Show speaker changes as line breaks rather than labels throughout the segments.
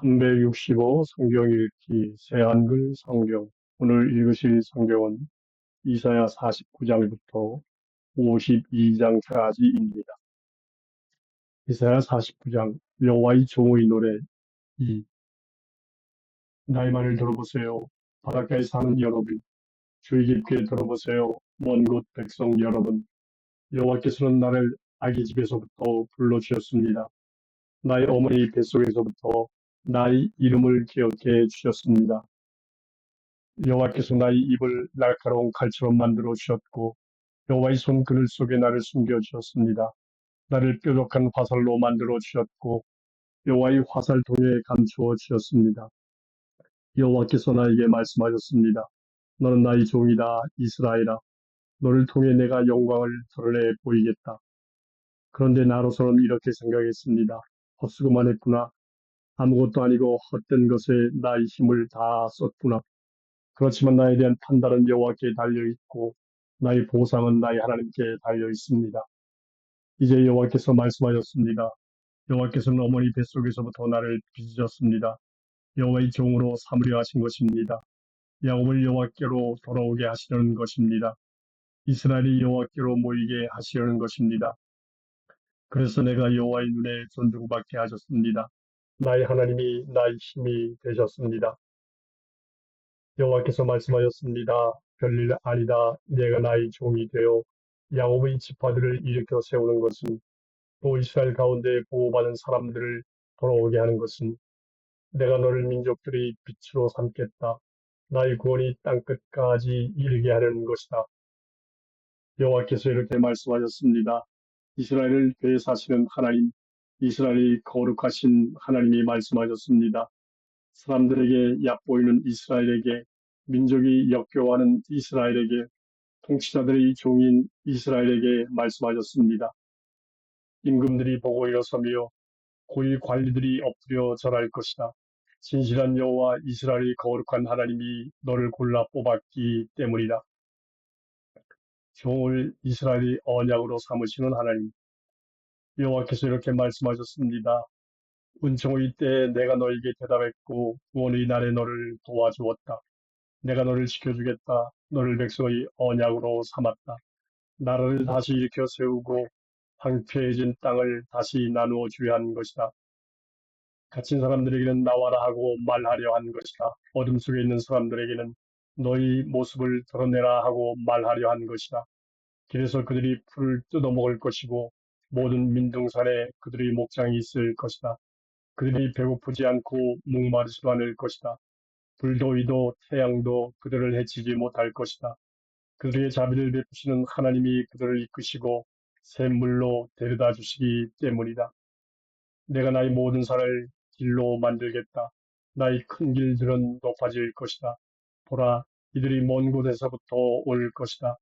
365 성경 읽기 새한글 성경 오늘 읽으실 성경은 이사야 49장부터 52장까지입니다. 이사야 49장 여호와의 종의 노래 2 나의 말을 들어보세요. 바닷가에 사는 여러분 주의 깊게 들어보세요. 먼 곳 백성 여러분 여호와께서는 나를 아기 집에서부터 불러주셨습니다. 나의 어머니 뱃속에서부터 나의 이름을 기억해 주셨습니다. 여호와께서 나의 입을 날카로운 칼처럼 만들어 주셨고 여호와의 손 그늘 속에 나를 숨겨 주셨습니다. 나를 뾰족한 화살로 만들어 주셨고 여호와의 화살통에 감추어 주셨습니다. 여호와께서 나에게 말씀하셨습니다. 너는 나의 종이다 이스라엘아. 너를 통해 내가 영광을 드러내 보이겠다. 그런데 나로서는 이렇게 생각했습니다. 헛수고만 했구나. 아무것도 아니고 헛된 것에 나의 힘을 다 썼구나. 그렇지만 나에 대한 판단은 여호와께 달려 있고 나의 보상은 나의 하나님께 달려 있습니다. 이제 여호와께서 말씀하셨습니다. 여호와께서는 어머니 뱃속에서부터 나를 빚으셨습니다. 여호와의 종으로 삼으려 하신 것입니다. 야곱을 여호와께로 돌아오게 하시려는 것입니다. 이스라엘이 여호와께로 모이게 하시려는 것입니다. 그래서 내가 여호와의 눈에 존중받게 하셨습니다. 나의 하나님이 나의 힘이 되셨습니다. 여호와께서 말씀하셨습니다. 별일 아니다. 내가 나의 종이 되어 야곱의 지파들을 일으켜 세우는 것은 또 이스라엘 가운데 보호받은 사람들을 돌아오게 하는 것은 내가 너를 민족들의 빛으로 삼겠다. 나의 구원이 땅끝까지 이르게 하려는 것이다. 여호와께서 이렇게 말씀하셨습니다. 이스라엘을 되사시는 하나님, 이스라엘이 거룩하신 하나님이 말씀하셨습니다. 사람들에게 얕보이는 이스라엘에게, 민족이 역겨워하는 이스라엘에게, 통치자들의 종인 이스라엘에게 말씀하셨습니다. 임금들이 보고 일어서며 고위 관리들이 엎드려 절할 것이다. 진실한 여호와 이스라엘이 거룩한 하나님이 너를 골라 뽑았기 때문이다. 종을 이스라엘이 언약으로 삼으시는 하나님. 여호와께서 이렇게 말씀하셨습니다. 은총의 때에 내가 너에게 대답했고 구원의 날에 너를 도와주었다. 내가 너를 지켜주겠다. 너를 백성의 언약으로 삼았다. 나라를 다시 일으켜 세우고 황폐해진 땅을 다시 나누어 주려 한 것이다. 갇힌 사람들에게는 나와라 하고 말하려 한 것이다. 어둠 속에 있는 사람들에게는 너희 모습을 드러내라 하고 말하려 한 것이다. 길에서 그들이 풀을 뜯어먹을 것이고 모든 민둥산에 그들의 목장이 있을 것이다. 그들이 배고프지 않고 목마르지도 않을 것이다. 불도이도 태양도 그들을 해치지 못할 것이다. 그들의 자비를 베푸시는 하나님이 그들을 이끄시고 샘물로 데려다 주시기 때문이다. 내가 나의 모든 산을 길로 만들겠다. 나의 큰 길들은 높아질 것이다. 보라, 이들이 먼 곳에서부터 올 것이다.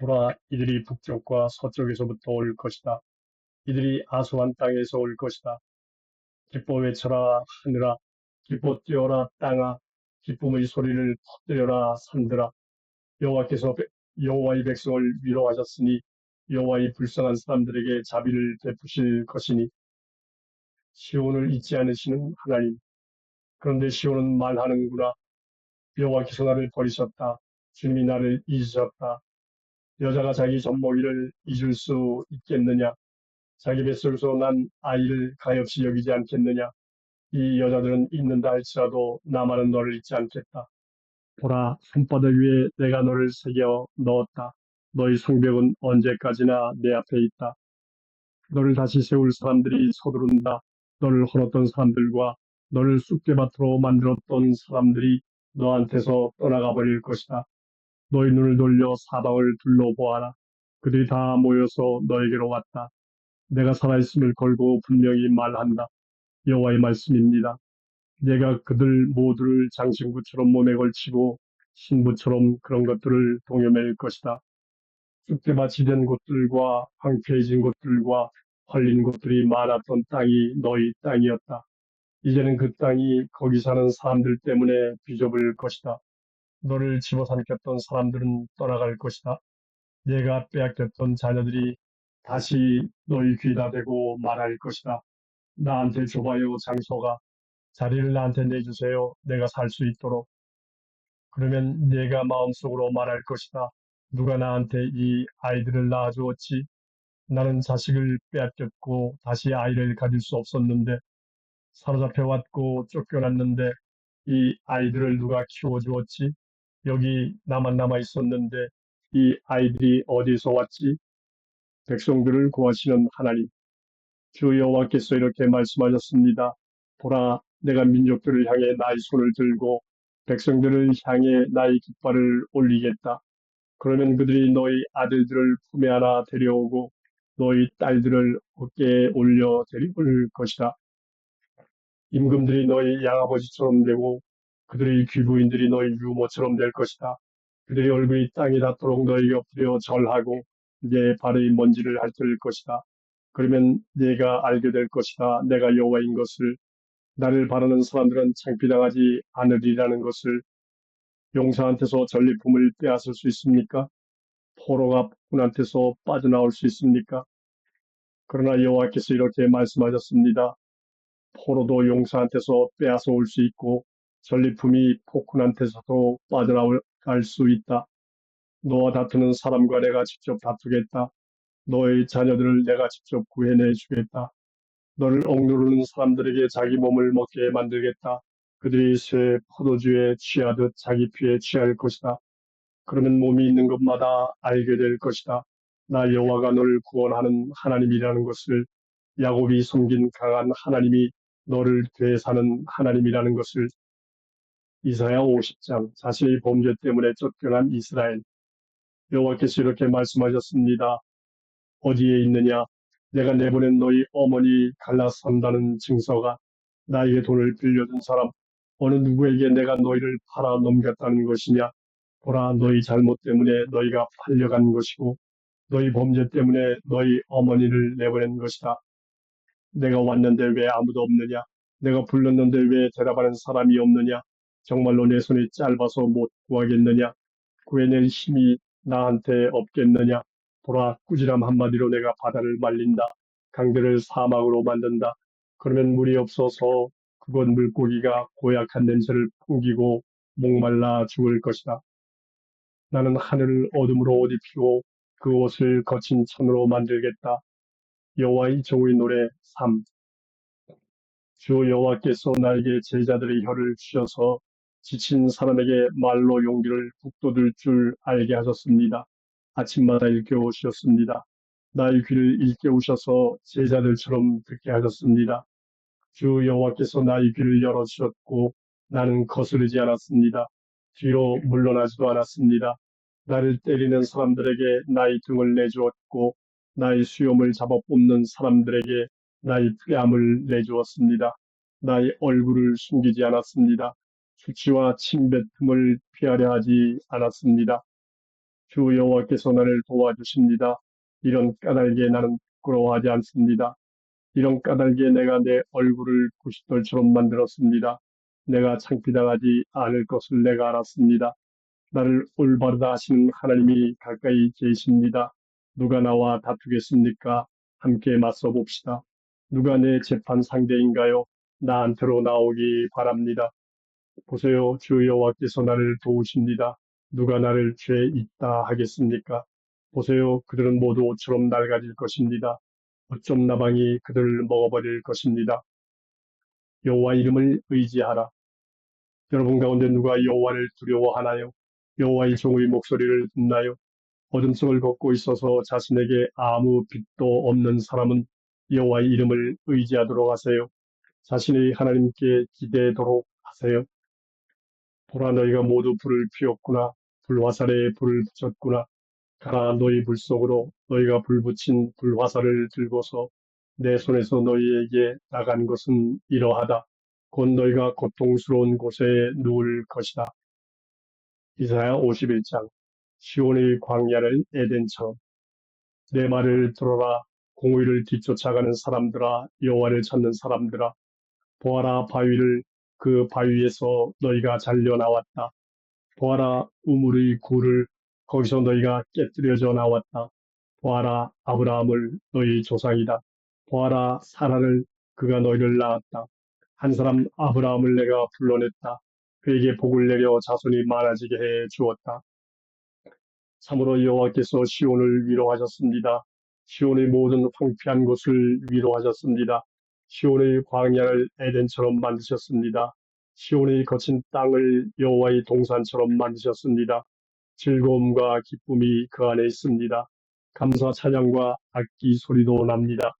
보라, 이들이 북쪽과 서쪽에서부터 올 것이다. 이들이 아수한 땅에서 올 것이다. 기뻐 외쳐라 하늘아, 기뻐 뛰어라 땅아, 기쁨의 소리를 터뜨려라 산들아. 여호와께서 여호와의 백성을 위로하셨으니 여호와의 불쌍한 사람들에게 자비를 베푸실 것이니 시온을 잊지 않으시는 하나님. 그런데 시온은 말하는구나. 여호와께서 나를 버리셨다. 주님이 나를 잊으셨다. 여자가 자기 젖먹이를 잊을 수 있겠느냐? 자기 뱃속에서 난 아이를 가엾이 여기지 않겠느냐? 이 여자들은 잊는다 할지라도 나만은 너를 잊지 않겠다. 보라, 손바닥 위에 내가 너를 새겨 넣었다. 너희 성벽은 언제까지나 내 앞에 있다. 너를 다시 세울 사람들이 서두른다. 너를 헐었던 사람들과 너를 쑥대밭으로 만들었던 사람들이 너한테서 떠나가 버릴 것이다. 너희 눈을 돌려 사방을 둘러보아라. 그들이 다 모여서 너에게로 왔다. 내가 살아있음을 걸고 분명히 말한다. 여호와의 말씀입니다. 내가 그들 모두를 장신구처럼 몸에 걸치고 신부처럼 그런 것들을 동여맬 것이다. 쑥대밭이 된 곳들과 황폐해진 곳들과 헐린 곳들이 많았던 땅이 너희 땅이었다. 이제는 그 땅이 거기 사는 사람들 때문에 비좁을 것이다. 너를 집어삼켰던 사람들은 떠나갈 것이다. 내가 빼앗겼던 자녀들이 다시 너희 귀다 대고 말할 것이다. 나한테 줘봐요 장소가 자리를 나한테 내주세요. 내가 살 수 있도록. 그러면 내가 마음속으로 말할 것이다. 누가 나한테 이 아이들을 낳아주었지? 나는 자식을 빼앗겼고 다시 아이를 가질 수 없었는데 사로잡혀 왔고 쫓겨났는데 이 아이들을 누가 키워주었지? 여기 나만 남아 있었는데 이 아이들이 어디서 왔지? 백성들을 구하시는 하나님. 주 여호와께서 이렇게 말씀하셨습니다. 보라, 내가 민족들을 향해 나의 손을 들고 백성들을 향해 나의 깃발을 올리겠다. 그러면 그들이 너희 아들들을 품에 안아 데려오고 너희 딸들을 어깨에 올려 데려올 것이다. 임금들이 너희 양아버지처럼 되고 그들의 귀부인들이 너희 유모처럼 될 것이다. 그들의 얼굴이 땅에 닿도록 너희 엎드려 절하고 내 발의 먼지를 핥을 것이다. 그러면 네가 알게 될 것이다. 내가 여호와인 것을 나를 바라는 사람들은 창피당하지 않으리라는 것을 용사한테서 전리품을 빼앗을 수 있습니까? 포로가 폭군한테서 빠져나올 수 있습니까? 그러나 여호와께서 이렇게 말씀하셨습니다. 포로도 용사한테서 빼앗아 올 수 있고 전리품이 폭군한테서도 빠져나올 수 있다. 너와 다투는 사람과 내가 직접 다투겠다. 너의 자녀들을 내가 직접 구해내 주겠다. 너를 억누르는 사람들에게 자기 몸을 먹게 만들겠다. 그들이 새 포도주에 취하듯 자기 피에 취할 것이다. 그러면 몸이 있는 것마다 알게 될 것이다. 나 여호와가 너를 구원하는 하나님이라는 것을 야곱이 섬긴 강한 하나님이 너를 되사는 하나님이라는 것을 이사야 50장 자신의 범죄 때문에 쫓겨난 이스라엘 여호와께서 이렇게 말씀하셨습니다. 어디에 있느냐? 내가 내보낸 너희 어머니 갈라산다는 증서가 나에게 돈을 빌려준 사람 어느 누구에게 내가 너희를 팔아 넘겼다는 것이냐? 보라 너희 잘못 때문에 너희가 팔려간 것이고 너희 범죄 때문에 너희 어머니를 내보낸 것이다. 내가 왔는데 왜 아무도 없느냐? 내가 불렀는데 왜 대답하는 사람이 없느냐? 정말로 내 손이 짧아서 못 구하겠느냐? 구해낼 힘이 나한테 없겠느냐? 보라 꾸지람 한마디로 내가 바다를 말린다. 강들을 사막으로 만든다. 그러면 물이 없어서 그곳 물고기가 고약한 냄새를 풍기고 목말라 죽을 것이다. 나는 하늘을 어둠으로 옷 입히고 그 옷을 거친 천으로 만들겠다. 여호와의 종의 노래 3. 주 여호와께서 나에게 제자들의 혀를 주셔서 지친 사람에게 말로 용기를 북돋을 줄 알게 하셨습니다. 아침마다 일깨우셨습니다. 나의 귀를 일깨우셔서 제자들처럼 듣게 하셨습니다. 주 여호와께서 나의 귀를 열어주셨고 나는 거스르지 않았습니다. 뒤로 물러나지도 않았습니다. 나를 때리는 사람들에게 나의 등을 내주었고 나의 수염을 잡아 뽑는 사람들에게 나의 뺨을 내주었습니다. 나의 얼굴을 숨기지 않았습니다. 수치와 침뱉음을 피하려 하지 않았습니다. 주 여호와께서 나를 도와주십니다. 이런 까닭에 나는 부끄러워하지 않습니다. 이런 까닭에 내가 내 얼굴을 구시돌처럼 만들었습니다. 내가 창피당하지 않을 것을 내가 알았습니다. 나를 올바르다 하시는 하나님이 가까이 계십니다. 누가 나와 다투겠습니까? 함께 맞서 봅시다. 누가 내 재판 상대인가요? 나한테로 나오기 바랍니다. 보세요. 주 여호와께서 나를 도우십니다. 누가 나를 죄 있다 하겠습니까? 보세요. 그들은 모두 옷처럼 낡아질 것입니다. 어쩜 나방이 그들을 먹어버릴 것입니다. 여호와 이름을 의지하라. 여러분 가운데 누가 여호와를 두려워하나요? 여호와의 종의 목소리를 듣나요? 어둠 속을 걷고 있어서 자신에게 아무 빛도 없는 사람은 여호와의 이름을 의지하도록 하세요. 자신의 하나님께 기대도록 하세요. 보라 너희가 모두 불을 피웠구나. 불화살에 불을 붙였구나. 가라 너희 불 속으로 너희가 불 붙인 불화살을 들고서 내 손에서 너희에게 나간 것은 이러하다. 곧 너희가 고통스러운 곳에 누울 것이다. 이사야 51장 시온의 광야를 에덴처럼 내 말을 들어라 공의를 뒤쫓아가는 사람들아 여호와를 찾는 사람들아 보아라 바위를 그 바위에서 너희가 잘려 나왔다. 보아라 우물의 굴을 거기서 너희가 깨뜨려져 나왔다. 보아라 아브라함을 너희 조상이다. 보아라 사라를 그가 너희를 낳았다. 한 사람 아브라함을 내가 불러냈다. 그에게 복을 내려 자손이 많아지게 해 주었다. 참으로 여호와께서 시온을 위로하셨습니다. 시온의 모든 황폐한 곳을 위로하셨습니다. 시온의 광야를 에덴처럼 만드셨습니다. 시온의 거친 땅을 여호와의 동산처럼 만드셨습니다. 즐거움과 기쁨이 그 안에 있습니다. 감사 찬양과 악기 소리도 납니다.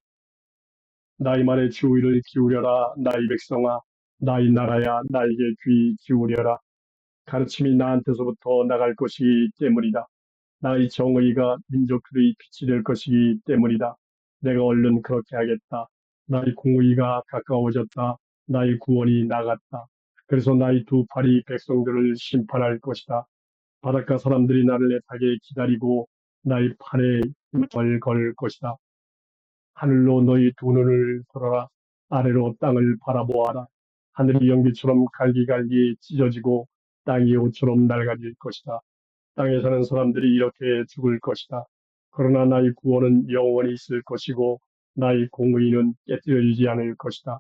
나의 말에 주의를 기울여라 나의 백성아 나의 나라야 나에게 귀 기울여라 가르침이 나한테서부터 나갈 것이기 때문이다. 나의 정의가 민족들의 빛이 될 것이기 때문이다. 내가 얼른 그렇게 하겠다. 나의 공의가 가까워졌다. 나의 구원이 나갔다. 그래서 나의 두 팔이 백성들을 심판할 것이다. 바닷가 사람들이 나를 애타게 기다리고 나의 팔에 힘을 걸 것이다. 하늘로 너희 두 눈을 들어라. 아래로 땅을 바라보아라. 하늘이 연기처럼 갈기갈기 찢어지고 땅이 옷처럼 낡아질 것이다. 땅에 사는 사람들이 이렇게 죽을 것이다. 그러나 나의 구원은 영원히 있을 것이고 나의 공의는 깨뜨려지지 않을 것이다.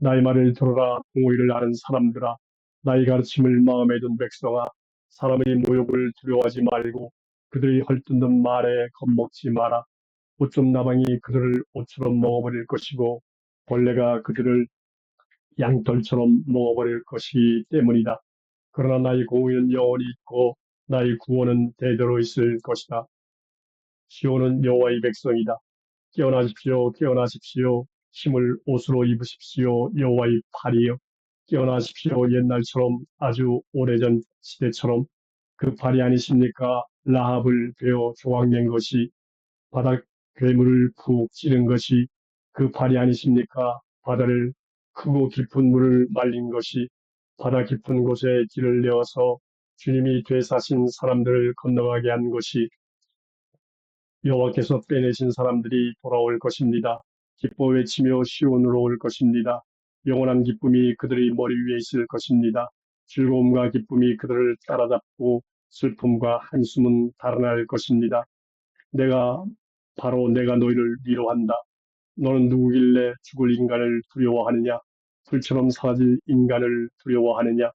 나의 말을 들어라 공의를 아는 사람들아 나의 가르침을 마음에 둔 백성아 사람의 모욕을 두려워하지 말고 그들이 헐뜯는 말에 겁먹지 마라. 오점 나방이 그들을 옷처럼 먹어버릴 것이고 벌레가 그들을 양털처럼 먹어버릴 것이기 때문이다. 그러나 나의 공의는 영원히 있고 나의 구원은 대대로 있을 것이다. 시온은 여호와의 백성이다. 깨어나십시오, 깨어나십시오. 힘을 옷으로 입으십시오, 여호와의 팔이여. 깨어나십시오, 옛날처럼 아주 오래전 시대처럼 그 팔이 아니십니까? 라합을 베어 조각낸 것이 바닥 괴물을 푹 찌른 것이 그 팔이 아니십니까? 바다를 크고 깊은 물을 말린 것이 바다 깊은 곳에 길을 내어서 주님이 되사신 사람들을 건너가게 한 것이 여호와께서 빼내신 사람들이 돌아올 것입니다. 기뻐 외치며 시온으로 올 것입니다. 영원한 기쁨이 그들의 머리 위에 있을 것입니다. 즐거움과 기쁨이 그들을 따라잡고 슬픔과 한숨은 달아날 것입니다. 내가 바로 내가 너희를 위로한다. 너는 누구길래 죽을 인간을 두려워하느냐? 불처럼 사라질 인간을 두려워하느냐?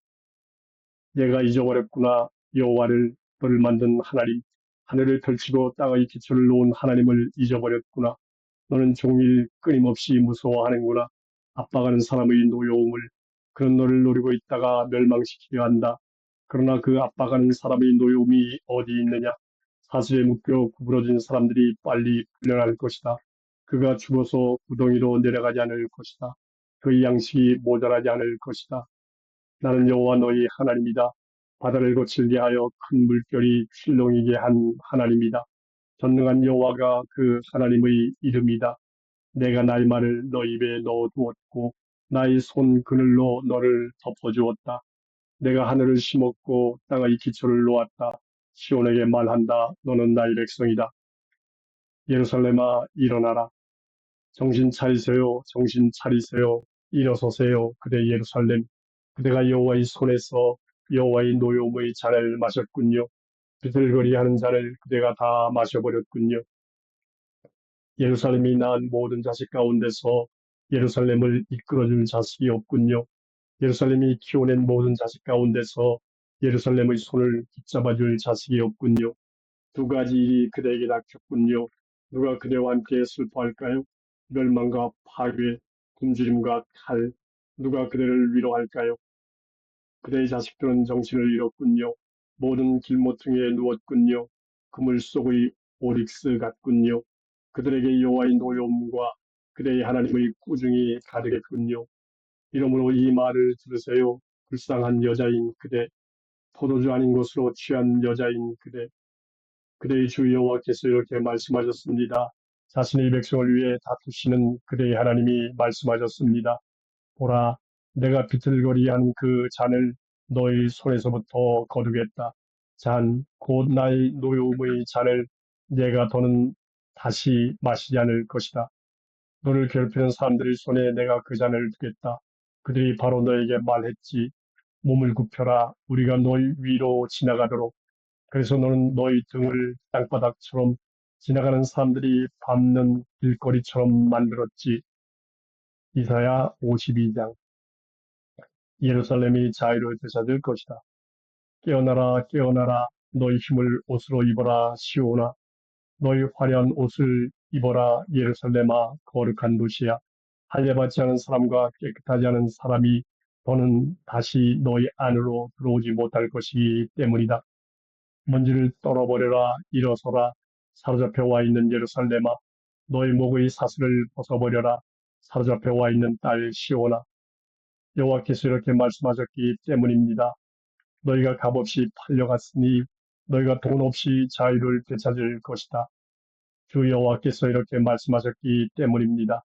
내가 잊어버렸구나. 여호와를 너를 만든 하나님, 하늘을 펼치고 땅의 기초를 놓은 하나님을 잊어버렸구나. 너는 종일 끊임없이 무서워하는구나. 압박하는 사람의 노여움을 그런 너를 노리고 있다가 멸망시키려 한다. 그러나 그 압박하는 사람의 노여움이 어디 있느냐? 사슬에 묶여 구부러진 사람들이 빨리 풀려날 것이다. 그가 죽어서 구덩이로 내려가지 않을 것이다. 그의 양식이 모자라지 않을 것이다. 나는 여호와 너희 하나님이다. 바다를 거칠게 하여 큰 물결이 출렁이게 한 하나님이다. 전능한 여호와가 그 하나님의 이름이다. 내가 나의 말을 너 입에 넣어두었고 나의 손 그늘로 너를 덮어주었다. 내가 하늘을 심었고 땅의 기초를 놓았다. 시온에게 말한다. 너는 나의 백성이다. 예루살렘아 일어나라. 정신 차리세요. 정신 차리세요. 일어서세요. 그대 예루살렘. 그대가 여호와의 손에서 여호와의 노여움의 잔을 마셨군요. 비틀거리하는 잔을 그대가 다 마셔버렸군요. 예루살렘이 낳은 모든 자식 가운데서 예루살렘을 이끌어줄 자식이 없군요. 예루살렘이 키워낸 모든 자식 가운데서 예루살렘의 손을 붙잡아줄 자식이 없군요. 두 가지 일이 그대에게 닥쳤군요. 누가 그대와 함께 슬퍼할까요? 멸망과 파괴, 굶주림과 칼, 누가 그대를 위로할까요? 그대의 자식들은 정신을 잃었군요. 모든 길모퉁이에 누웠군요. 그물 속의 오릭스 같군요. 그들에게 여호와의 노여움과 그대의 하나님의 꾸중이 가득했군요. 이러므로 이 말을 들으세요. 불쌍한 여자인 그대, 포도주 아닌 것으로 취한 여자인 그대. 그대의 주 여호와께서 이렇게 말씀하셨습니다. 자신의 백성을 위해 다투시는 그대의 하나님이 말씀하셨습니다. 보라, 내가 비틀거리한 그 잔을 너희 손에서부터 거두겠다. 잔, 곧 나의 노여움의 잔을 내가 더는 다시 마시지 않을 것이다. 너를 괴롭히는 사람들의 손에 내가 그 잔을 두겠다. 그들이 바로 너에게 말했지. 몸을 굽혀라. 우리가 너희 위로 지나가도록. 그래서 너는 너희 등을 땅바닥처럼 지나가는 사람들이 밟는 길거리처럼 만들었지. 이사야 52장 예루살렘이 자유를 되찾을 것이다. 깨어나라 깨어나라. 너희 힘을 옷으로 입어라 시오나. 너희 화려한 옷을 입어라 예루살렘아. 거룩한 도시야. 할례받지 않은 사람과 깨끗하지 않은 사람이 더는 다시 너희 안으로 들어오지 못할 것이기 때문이다. 먼지를 떨어버려라 일어서라. 사로잡혀 와 있는 예루살렘아. 너희 목의 사슬을 벗어버려라. 사로잡혀 와 있는 딸 시오나 여호와께서 이렇게 말씀하셨기 때문입니다. 너희가 값없이 팔려갔으니 너희가 돈 없이 자유를 되찾을 것이다. 주 여호와께서 이렇게 말씀하셨기 때문입니다.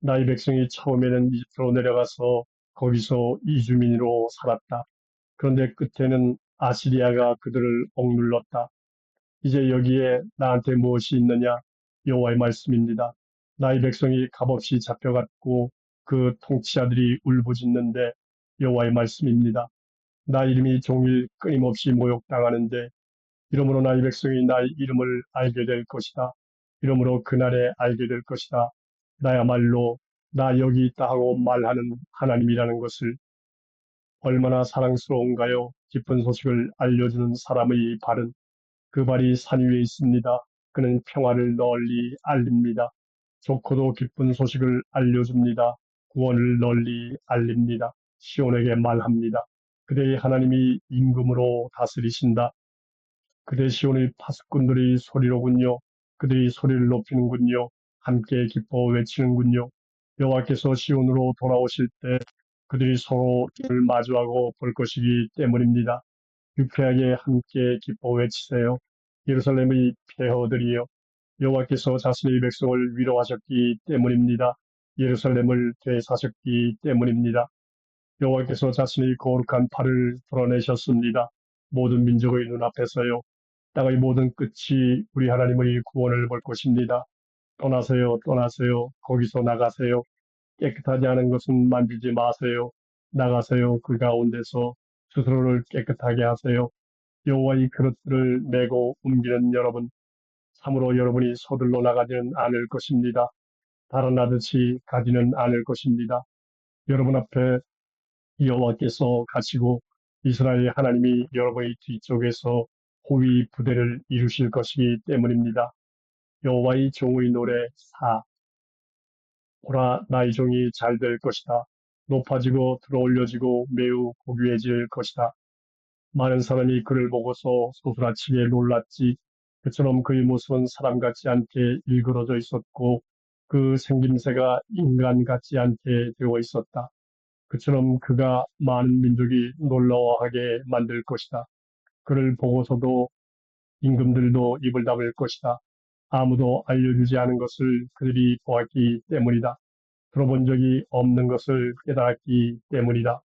나의 백성이 처음에는 이집트로 내려가서 거기서 이주민으로 살았다. 그런데 끝에는 아시리아가 그들을 억눌렀다. 이제 여기에 나한테 무엇이 있느냐? 여호와의 말씀입니다. 나의 백성이 값없이 잡혀갔고 그 통치자들이 울부짖는데 여호와의 말씀입니다. 나 이름이 종일 끊임없이 모욕당하는데 이러므로 나의 백성이 나의 이름을 알게 될 것이다. 이러므로 그날에 알게 될 것이다. 나야말로 나 여기 있다 하고 말하는 하나님이라는 것을 얼마나 사랑스러운가요? 기쁜 소식을 알려주는 사람의 발은 그 발이 산 위에 있습니다. 그는 평화를 널리 알립니다. 좋고도 기쁜 소식을 알려줍니다. 구원을 널리 알립니다. 시온에게 말합니다. 그대의 하나님이 임금으로 다스리신다. 그대 시온의 파수꾼들이 소리로군요. 그들이 소리를 높이는군요. 함께 기뻐 외치는군요. 여호와께서 시온으로 돌아오실 때 그들이 서로 를 마주하고 볼 것이기 때문입니다. 유쾌하게 함께 기뻐 외치세요. 예루살렘의 폐허들이여 여호와께서 자신의 백성을 위로하셨기 때문입니다. 예루살렘을 되사셨기 때문입니다. 여호와께서 자신의 거룩한 팔을 드러내셨습니다. 모든 민족의 눈앞에서요. 땅의 모든 끝이 우리 하나님의 구원을 볼 것입니다. 떠나세요, 떠나세요. 거기서 나가세요. 깨끗하지 않은 것은 만지지 마세요. 나가세요. 그 가운데서 스스로를 깨끗하게 하세요. 여호와의 그릇들을 메고 옮기는 여러분, 참으로 여러분이 서둘러 나가지는 않을 것입니다. 달아나듯이 가지는 않을 것입니다. 여러분 앞에 여호와께서 가시고 이스라엘 하나님이 여러분의 뒤쪽에서 호위 부대를 이루실 것이기 때문입니다. 여호와의 종의 노래 4 오라 나의 종이 잘 될 것이다. 높아지고 들어올려지고 매우 고귀해질 것이다. 많은 사람이 그를 보고서 소스라치게 놀랐지. 그처럼 그의 모습은 사람 같지 않게 일그러져 있었고 그 생김새가 인간 같지 않게 되어 있었다. 그처럼 그가 많은 민족이 놀라워하게 만들 것이다. 그를 보고서도 임금들도 입을 닫을 것이다. 아무도 알려주지 않은 것을 그들이 보았기 때문이다. 들어본 적이 없는 것을 깨달았기 때문이다.